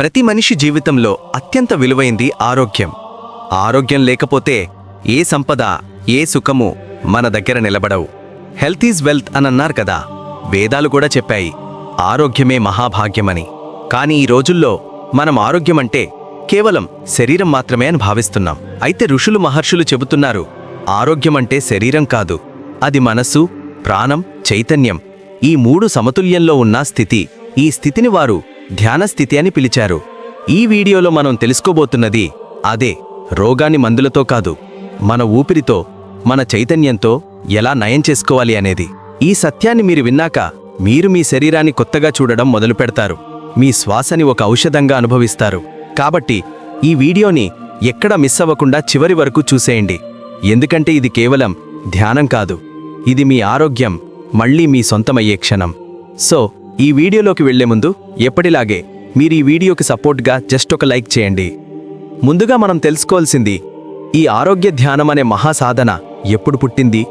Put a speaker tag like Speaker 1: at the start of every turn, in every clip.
Speaker 1: ప్రతి మనిషి జీవితంలో అత్యంత విలువైంది ఆరోగ్యం. ఆరోగ్యం లేకపోతే ఏ సంపద ఏ సుఖము మన దగ్గర నిలబడవు. హెల్త్ ఈజ్ వెల్త్ అనన్నారు కదా వేదాలు కూడా చెప్పాయి ఆరోగ్యమే మహాభాగ్యమని. కానీ ఈ రోజుల్లో మనం ఆరోగ్యం అంటే కేవలం శరీరం మాత్రమే అని భావిస్తున్నాం. అయితే ఋషులు మహర్షులు చెబుతున్నారు ఆరోగ్యం అంటే శరీరం కాదు అది మనస్సు ప్రాణం చైతన్యం. ఈ మూడు సమతుల్యంలో ఉన్న స్థితి ఈ స్థితిని వారు ధ్యాన స్థితి అని పిలిచారు. ఈ వీడియోలో మనం తెలుసుకోబోతున్నది అదే రోగాన్ని మందులతో కాదు మన ఊపిరితో మన చైతన్యంతో ఎలా నయం చేసుకోవాలి అనేది. ఈ సత్యాన్ని మీరు విన్నాక మీరు మీ శరీరాన్ని కొత్తగా చూడడం మొదలు పెడతారు. మీ శ్వాసని ఒక ఔషధంగా అనుభవిస్తారు. కాబట్టి ఈ వీడియోని ఎక్కడ మిస్ అవ్వకుండా చివరి వరకు చూసేయండి. ఎందుకంటే ఇది కేవలం ధ్యానం కాదు. ఇది మీ ఆరోగ్యం మళ్ళీ మీ సొంతమయ్యే క్షణం. సో ఈ వీడియోలోకి వెళ్ళే ముందు ఎప్పటిలాగే మీరు ఈ వీడియోకి సపోర్ట్గా జస్ట్ ఒక లైక్ చేయండి. ముందుగా మనం తెలుసుకోవాల్సింది ఈ ఆరోగ్య ధ్యానం అనే మహాసాధన ఎప్పుడు పుట్టింది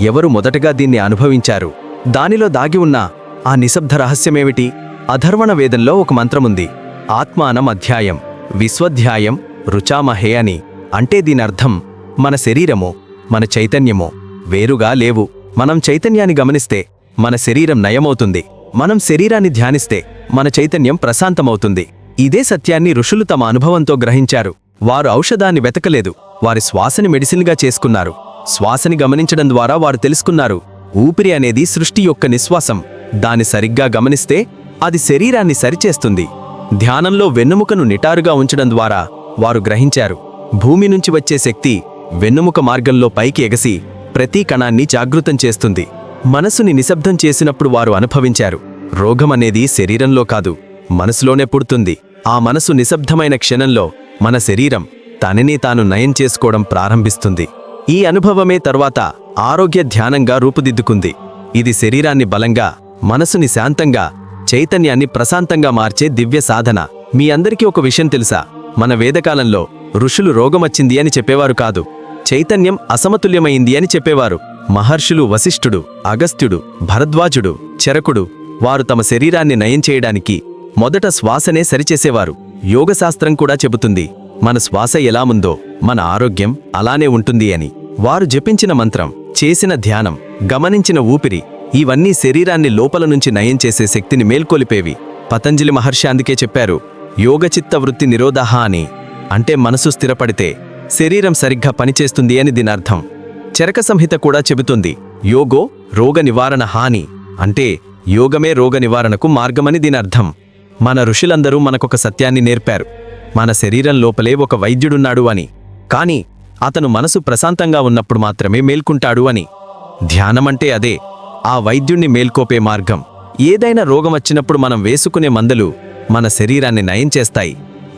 Speaker 1: ఎవరు మొదటగా దీన్ని అనుభవించారు దానిలో దాగి ఉన్న ఆ నిశ్శబ్ద రహస్యమేమిటి అధర్వణ వేదంలో ఒక మంత్రముంది ఆత్మానం అధ్యాయం విశ్వధ్యాయం రుచామహే అని. అంటే దీనర్థం మన శరీరము మన చైతన్యము వేరుగా లేవు. మనం చైతన్యాన్ని గమనిస్తే మన శరీరం నయమవుతుంది. మనం శరీరాన్ని ధ్యానిస్తే మన చైతన్యం ప్రశాంతమవుతుంది. ఇదే సత్యాన్ని ఋషులు తమ అనుభవంతో గ్రహించారు. వారు ఔషధాన్ని వెతకలేదు. వారి శ్వాసని మెడిసిన్గా చేసుకున్నారు. శ్వాసని గమనించడం ద్వారా వారు తెలుసుకున్నారు. ఊపిరి అనేది సృష్టి యొక్క నిశ్వాసం. దాని సరిగ్గా గమనిస్తే అది శరీరాన్ని సరిచేస్తుంది. ధ్యానంలో వెన్నెముకను నిటారుగా ఉంచడం ద్వారా వారు గ్రహించారు. భూమి నుంచి వచ్చే శక్తి వెన్నెముక మార్గంలో పైకి ఎగసి ప్రతి కణాన్ని జాగృతం చేస్తుంది. మనసుని నిశ్శబ్దం చేసినప్పుడు వారు అనుభవించారు. రోగమనేది శరీరంలో కాదు మనసులోనే పుడుతుంది. ఆ మనసు నిశ్శబ్దమైన క్షణంలో మన శరీరం తనని తాను నయం చేసుకోవడం ప్రారంభిస్తుంది. ఈ అనుభవమే తర్వాత ఆరోగ్య ధ్యానంగా రూపుదిద్దుకుంది. ఇది శరీరాన్ని బలంగా మనసుని శాంతంగా చైతన్యాన్ని ప్రశాంతంగా మార్చే దివ్య సాధన. మీ అందరికీ ఒక విషయం తెలుసా? మన వేదకాలంలో ఋషులు రోగమచ్చింది అని చెప్పేవారు కాదు. చైతన్యం అసమతుల్యమైంది అని చెప్పేవారు. మహర్షులు వశిష్ఠుడు అగస్త్యుడు భరద్వాజుడు చెరకుడు వారు తమ శరీరాన్ని నయం చేయడానికి మొదట శ్వాసనే సరిచేసేవారు. యోగశాస్త్రం కూడా చెబుతుంది మన శ్వాస ఎలా ఉందో మన ఆరోగ్యం అలానే ఉంటుంది అని. వారు జపించిన మంత్రం చేసిన ధ్యానం గమనించిన ఊపిరి ఇవన్నీ శరీరాన్ని లోపల నుంచి నయం చేసే శక్తిని మేల్కొలిపేవి. పతంజలి మహర్షి అందుకే చెప్పారు యోగచిత్త వృత్తి నిరోధహ అని. అంటే మనసు స్థిరపడితే శరీరం సరిగ్గా పనిచేస్తుంది అని దీనర్థం. చరక సంహిత కూడా చెబుతుంది. యోగో రోగ నివారణ హాని అంటే యోగమే రోగ నివారణకు మార్గమని దీనర్థం మన ఋషులందరూ మనకొక సత్యాన్ని నేర్పారు. మన శరీరం లోపలే ఒక వైద్యుడున్నాడు అని. కాని అతను మనసు ప్రశాంతంగా ఉన్నప్పుడు మాత్రమే మేల్కుంటాడు అని. ధ్యానమంటే అదే ఆ వైద్యుణ్ణి మేల్కోపే మార్గం. ఏదైనా రోగం వచ్చినప్పుడు మనం వేసుకునే మందులు మన శరీరాన్ని నయం చేస్తాయి.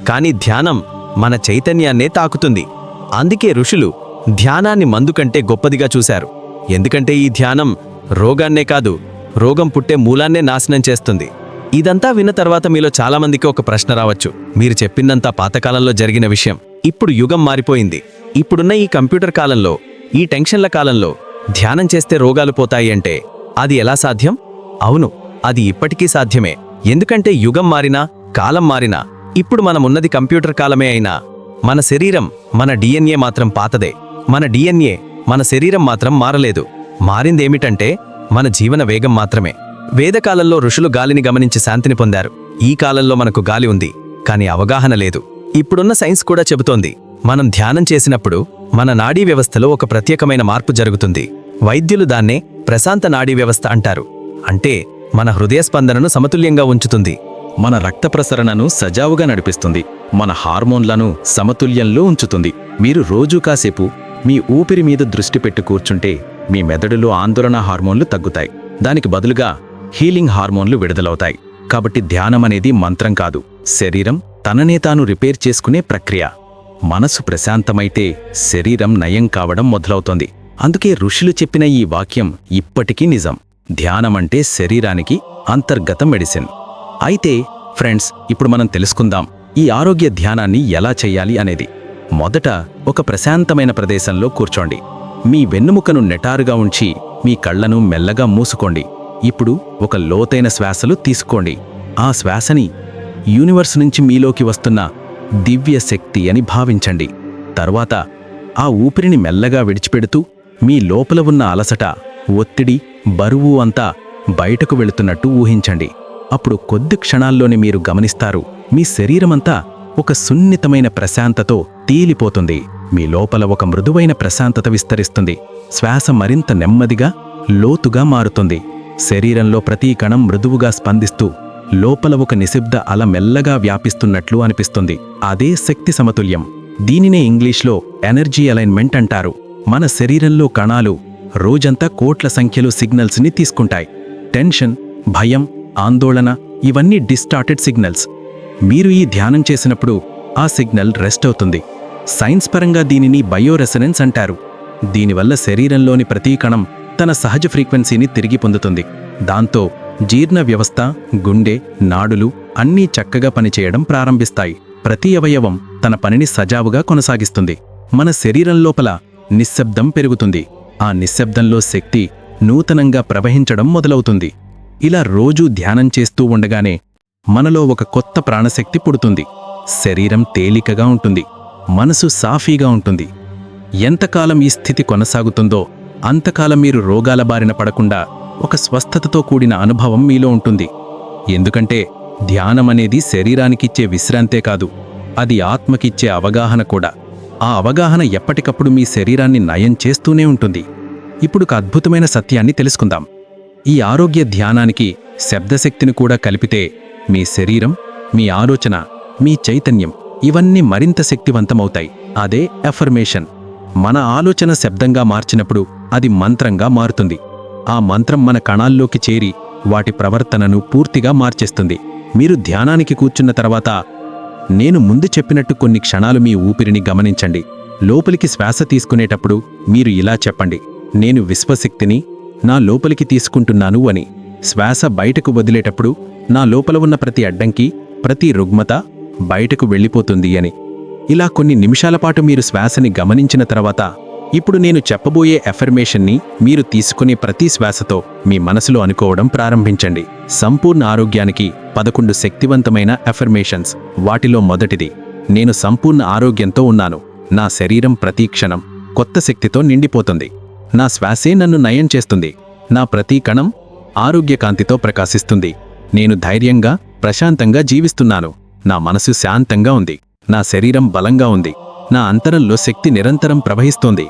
Speaker 1: కాని ధ్యానం మన చైతన్యాన్నే తాకుతుంది. అందుకే ఋషులు ధ్యానాన్ని మందు కంటే గొప్పదిగా చూశారు. ఎందుకంటే ఈ ధ్యానం రోగాన్నే కాదు రోగం పుట్టే మూలాన్నే నాశనం చేస్తుంది. ఇదంతా విన్న తర్వాత మీలో చాలామందికి ఒక ప్రశ్న రావచ్చు. మీరు చెప్పిందంతా పాతకాలంలో జరిగిన విషయం. ఇప్పుడు యుగం మారిపోయింది. ఇప్పుడున్న ఈ కంప్యూటర్ కాలంలో ఈ టెన్షన్ల కాలంలో ధ్యానం చేస్తే రోగాలు పోతాయి అంటే అది ఎలా సాధ్యం? అవును అది ఇప్పటికీ సాధ్యమే. ఎందుకంటే యుగం మారినా కాలం మారినా ఇప్పుడు మనమున్నది కంప్యూటర్ కాలమే అయినా మన శరీరం మన డిఎన్ఏ మాత్రం పాతదే. మన డిఎన్ఏ మన శరీరం మాత్రం మారలేదు. మారిందేమిటంటే మన జీవన వేగం మాత్రమే. వేదకాలంలో ఋషులు గాలిని గమనించి శాంతిని పొందారు. ఈ కాలంలో మనకు గాలి ఉంది కానీ అవగాహన లేదు. ఇప్పుడున్న సైన్స్ కూడా చెబుతోంది మనం ధ్యానం చేసినప్పుడు మన నాడీ వ్యవస్థలో ఒక ప్రత్యేకమైన మార్పు జరుగుతుంది. వైద్యులు దాన్నే ప్రశాంత నాడీ వ్యవస్థ అంటారు. అంటే మన హృదయ స్పందనను సమతుల్యంగా ఉంచుతుంది.
Speaker 2: మన రక్త ప్రసరణను సజావుగా నడిపిస్తుంది. మన హార్మోన్లను సమతుల్యంలో ఉంచుతుంది. మీరు రోజూ కాసేపు మీ ఊపిరి మీద దృష్టి పెట్టి కూర్చుంటే మీ మెదడులో ఆందోళన హార్మోన్లు తగ్గుతాయి. దానికి బదులుగా హీలింగ్ హార్మోన్లు విడుదలవుతాయి. కాబట్టి ధ్యానం అనేది మంత్రం కాదు. శరీరం తననే తాను రిపేర్ చేసుకునే ప్రక్రియ. మనసు ప్రశాంతమైతే శరీరం నయం కావడం మొదలవుతోంది. అందుకే ఋషులు చెప్పిన ఈ వాక్యం ఇప్పటికీ నిజం. ధ్యానమంటే శరీరానికి అంతర్గత మెడిసిన్. అయితే ఫ్రెండ్స్ ఇప్పుడు మనం తెలుసుకుందాం ఈ ఆరోగ్య ధ్యానాన్ని ఎలా చెయ్యాలి అనేది. మొదట ఒక ప్రశాంతమైన ప్రదేశంలో కూర్చోండి. మీ వెన్నుముకను నెటారుగా ఉంచి మీ కళ్ళను మెల్లగా మూసుకోండి. ఇప్పుడు ఒక లోతైన శ్వాసలు తీసుకోండి. ఆ శ్వాసని యూనివర్స్ నుంచి మీలోకి వస్తున్న దివ్య శక్తి అని భావించండి. తర్వాత ఆ ఊపిరిని మెల్లగా విడిచిపెడుతూ మీ లోపల ఉన్న అలసట ఒత్తిడి బరువు అంతా బయటకు వెళుతున్నట్టు ఊహించండి. అప్పుడు కొద్ది క్షణాల్లోనే మీరు గమనిస్తారు మీ శరీరమంతా ఒక సున్నితమైన ప్రశాంతతో తేలిపోతుంది. మీ లోపల ఒక మృదువైన ప్రశాంతత విస్తరిస్తుంది. శ్వాస మరింత నెమ్మదిగా లోతుగా మారుతుంది. శరీరంలో ప్రతి కణం మృదువుగా స్పందిస్తూ లోపల ఒక నిశ్శబ్ద అల మెల్లగా వ్యాపిస్తున్నట్లు అనిపిస్తుంది. అదే శక్తి సమతుల్యం. దీనినే ఇంగ్లీష్లో ఎనర్జీ అలైన్మెంట్ అంటారు. మన శరీరంలో కణాలు రోజంతా కోట్ల సంఖ్యలో సిగ్నల్స్ని తీసుకుంటాయి. టెన్షన్ భయం ఆందోళన ఇవన్నీ డిస్టార్టెడ్ సిగ్నల్స్. మీరు ఈ ధ్యానం చేసినప్పుడు ఆ సిగ్నల్ రెస్ట్ అవుతుంది. సైన్స్ పరంగా దీనిని బయోరెసనెన్స్ అంటారు. దీనివల్ల శరీరంలోని ప్రతి కణం తన సహజ ఫ్రీక్వెన్సీని తిరిగి పొందుతుంది. దాంతో జీర్ణ వ్యవస్థ గుండె నాడులు అన్నీ చక్కగా పనిచేయడం ప్రారంభిస్తాయి. ప్రతి అవయవం తన పనిని సజావుగా కొనసాగిస్తుంది. మన శరీరం లోపల నిశ్శబ్దం పెరుగుతుంది. ఆ నిశ్శబ్దంలో శక్తి నూతనంగా ప్రవహించడం మొదలవుతుంది. ఇలా రోజూ ధ్యానం చేస్తూ ఉండగానే మనలో ఒక కొత్త ప్రాణశక్తి పుడుతుంది. శరీరం తేలికగా ఉంటుంది. మనసు సాఫీగా ఉంటుంది. ఎంతకాలం ఈ స్థితి కొనసాగుతుందో అంతకాలం మీరు రోగాల బారిన పడకుండా ఒక స్వస్థతతో కూడిన అనుభవం మీలో ఉంటుంది. ఎందుకంటే ధ్యానం అనేది శరీరానికిచ్చే విశ్రాంతే కాదు అది ఆత్మకిచ్చే అవగాహన కూడా. ఆ అవగాహన ఎప్పటికప్పుడు మీ శరీరాన్ని నయం చేస్తూనే ఉంటుంది. ఇప్పుడు ఒక అద్భుతమైన సత్యాన్ని తెలుసుకుందాం. ఈ ఆరోగ్య ధ్యానానికి శబ్దశక్తిని కూడా కలిపితే మీ శరీరం మీ ఆలోచన మీ చైతన్యం ఇవన్నీ మరింత శక్తివంతమవుతాయి. అదే ఎఫర్మేషన్ మన ఆలోచన శబ్దంగా మార్చినప్పుడు అది మంత్రంగా మారుతుంది. ఆ మంత్రం మన కణాల్లోకి చేరి వాటి ప్రవర్తనను పూర్తిగా మార్చేస్తుంది. మీరు ధ్యానానికి కూర్చున్న తర్వాత నేను ముందు చెప్పినట్టు కొన్ని క్షణాలు మీ ఊపిరిని గమనించండి. లోపలికి శ్వాస తీసుకునేటప్పుడు మీరు ఇలా చెప్పండి. నేను విశ్వశక్తిని నా లోపలికి తీసుకుంటున్నాను అని. శ్వాస బయటకు వదిలేటప్పుడు నా లోపల ఉన్న ప్రతి అడ్డంకి ప్రతి రుగ్మత బయటకు వెళ్ళిపోతుంది అని. ఇలా కొన్ని నిమిషాల పాటు మీరు శ్వాసని గమనించిన తర్వాత ఇప్పుడు నేను చెప్పబోయే ఎఫర్మేషన్ని మీరు తీసుకునే ప్రతి శ్వాసతో మీ మనసులో అనుకోవడం ప్రారంభించండి. సంపూర్ణ ఆరోగ్యానికి పదకొండు శక్తివంతమైన ఎఫర్మేషన్స్ వాటిలో మొదటిది. నేను సంపూర్ణ ఆరోగ్యంతో ఉన్నాను. నా శరీరం ప్రతి క్షణం కొత్త శక్తితో నిండిపోతుంది. నా శ్వాసే నన్ను నయం చేస్తుంది. నా ప్రతి కణం ఆరోగ్యకాంతితో ప్రకాశిస్తుంది. నేను ధైర్యంగా ప్రశాంతంగా జీవిస్తున్నాను. నా మనసు శాంతంగా ఉంది. నా శరీరం బలంగా ఉంది. నా అంతరంలో శక్తి నిరంతరం ప్రవహిస్తోంది.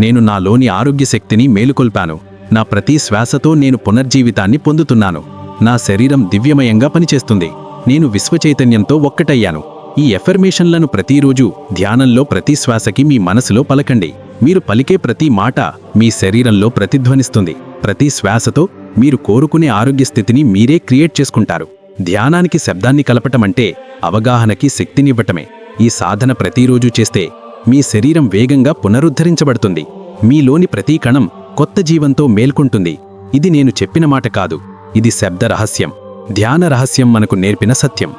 Speaker 2: నేను నాలోని ఆరోగ్య శక్తిని మేలుకొల్పాను. నా ప్రతి శ్వాసతో నేను పునర్జీవితాన్ని పొందుతున్నాను. నా శరీరం దివ్యమయంగా పనిచేస్తుంది. నేను విశ్వచైతన్యంతో ఒక్కటయ్యాను. ఈ ఎఫర్మేషన్లను ప్రతిరోజు ధ్యానంలో ప్రతి శ్వాసకి మీ మనసులో పలకండి. మీరు పలికే ప్రతి మాట మీ శరీరంలో ప్రతిధ్వనిస్తుంది. ప్రతి శ్వాసతో మీరు కోరుకునే ఆరోగ్య స్థితిని మీరే క్రియేట్ చేసుకుంటారు. ధ్యానానికి శబ్దాన్ని కలపటమంటే అవగాహనకి శక్తినివ్వటమే. ఈ సాధన ప్రతిరోజు చేస్తే మీ శరీరం వేగంగా పునరుద్ధరించబడుతుంది. మీలోని ప్రతి కణం కొత్త జీవంతో మేల్కొంటుంది. ఇది నేను చెప్పిన మాట కాదు. ఇది శబ్ద రహస్యం. ధ్యాన రహస్యం మనకు నేర్పిన సత్యం.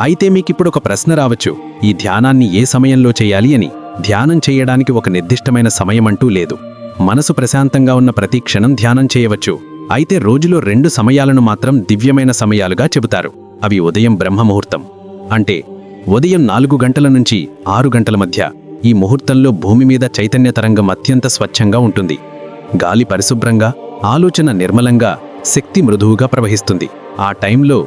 Speaker 2: అయితే మీకిప్పుడు ఒక ప్రశ్న రావచ్చు. ఈ ధ్యానాన్ని ఏ సమయంలో చేయాలి అని? ధ్యానం చేయడానికి ఒక నిర్దిష్టమైన సమయం అంటూ లేదు. మనసు ప్రశాంతంగా ఉన్న ప్రతి క్షణం ధ్యానం చేయవచ్చు. అయితే రోజులో రెండు సమయాలను మాత్రం దివ్యమైన సమయాలుగా చెబుతారు. అవి ఉదయం బ్రహ్మముహూర్తం. అంటే ఉదయం నాలుగు గంటల నుంచి ఆరు గంటల మధ్య ఈ ముహూర్తంలో భూమి మీద చైతన్య తరంగం అత్యంత స్వచ్ఛంగా ఉంటుంది. గాలి పరిశుభ్రంగా ఆలోచన నిర్మలంగా శక్తి మృదువుగా ప్రవహిస్తుంది. ఆ టైంలో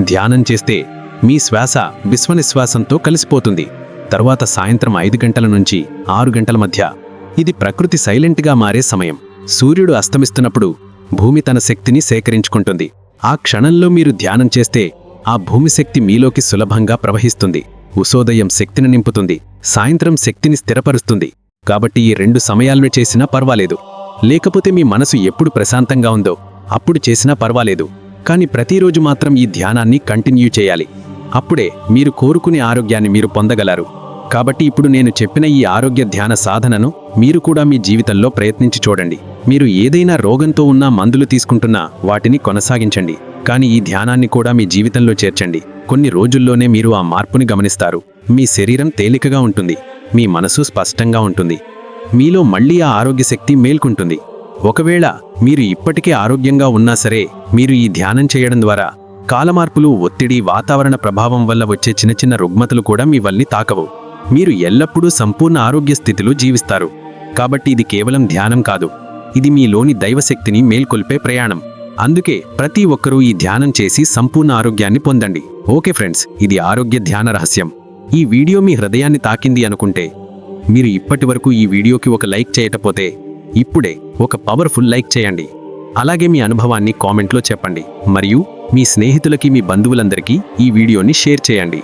Speaker 2: ధ్యానం చేస్తే మీ శ్వాస విశ్వనిశ్వాసంతో కలిసిపోతుంది. తరువాత సాయంత్రం ఐదు గంటల నుంచి ఆరు గంటల మధ్య ఇది ప్రకృతి సైలెంట్గా మారే సమయం. సూర్యుడు అస్తమిస్తున్నప్పుడు భూమి తన శక్తిని సేకరించుకుంటుంది. ఆ క్షణంలో మీరు ధ్యానం చేస్తే ఆ భూమి శక్తి మీలోకి సులభంగా ప్రవహిస్తుంది. ఉసోదయం శక్తిని నింపుతుంది. సాయంత్రం శక్తిని స్థిరపరుస్తుంది. కాబట్టి ఈ రెండు సమయాలను చేసినా పర్వాలేదు. లేకపోతే మీ మనసు ఎప్పుడు ప్రశాంతంగా ఉందో అప్పుడు చేసినా పర్వాలేదు. కానీ ప్రతిరోజు మాత్రం ఈ ధ్యానాన్ని కంటిన్యూ చేయాలి. అప్పుడే మీరు కోరుకునే ఆరోగ్యాన్ని మీరు పొందగలరు. కాబట్టి ఇప్పుడు నేను చెప్పిన ఈ ఆరోగ్య ధ్యాన సాధనను మీరు కూడా మీ జీవితంలో ప్రయత్నించి చూడండి. మీరు ఏదైనా రోగంతో ఉన్నా మందులు తీసుకుంటున్నా వాటిని కొనసాగించండి. కానీ ఈ ధ్యానాన్ని కూడా మీ జీవితంలో చేర్చండి. కొన్ని రోజుల్లోనే మీరు ఆ మార్పుని గమనిస్తారు. మీ శరీరం తేలికగా ఉంటుంది. మీ మనసు స్పష్టంగా ఉంటుంది. మీలో మళ్ళీ ఆ ఆరోగ్య శక్తి మేల్కుంటుంది. ఒకవేళ మీరు ఇప్పటికే ఆరోగ్యంగా ఉన్నా సరే మీరు ఈ ధ్యానం చేయడం ద్వారా
Speaker 3: కాలమార్పులు ఒత్తిడి వాతావరణ ప్రభావం వల్ల వచ్చే చిన్న చిన్న రుగ్మతలు కూడా మీ వల్లి తాకవు. మీరు ఎల్లప్పుడూ సంపూర్ణ ఆరోగ్య స్థితిలో జీవిస్తారు. కాబట్టి ఇది కేవలం ధ్యానం కాదు. ఇది మీలోని దైవశక్తిని మేల్కొల్పే ప్రయాణం. అందుకే ప్రతి ఒక్కరూ ఈ ధ్యానం చేసి సంపూర్ణ ఆరోగ్యాన్ని పొందండి. ఓకే ఫ్రెండ్స్ ఇది ఆరోగ్య ధ్యాన రహస్యం. ఈ వీడియో మీ హృదయాన్ని తాకింది అనుకుంటే మీరు ఇప్పటి వరకు ఈ వీడియోకి ఒక లైక్ చేయటపోతే ఇప్పుడే ఒక పవర్ఫుల్ లైక్ చేయండి. అలాగే మీ అనుభవాన్ని కామెంట్లో చెప్పండి. మరియు మీ స్నేహితులకి మీ బంధువులందరికీ ఈ వీడియోని షేర్ చేయండి.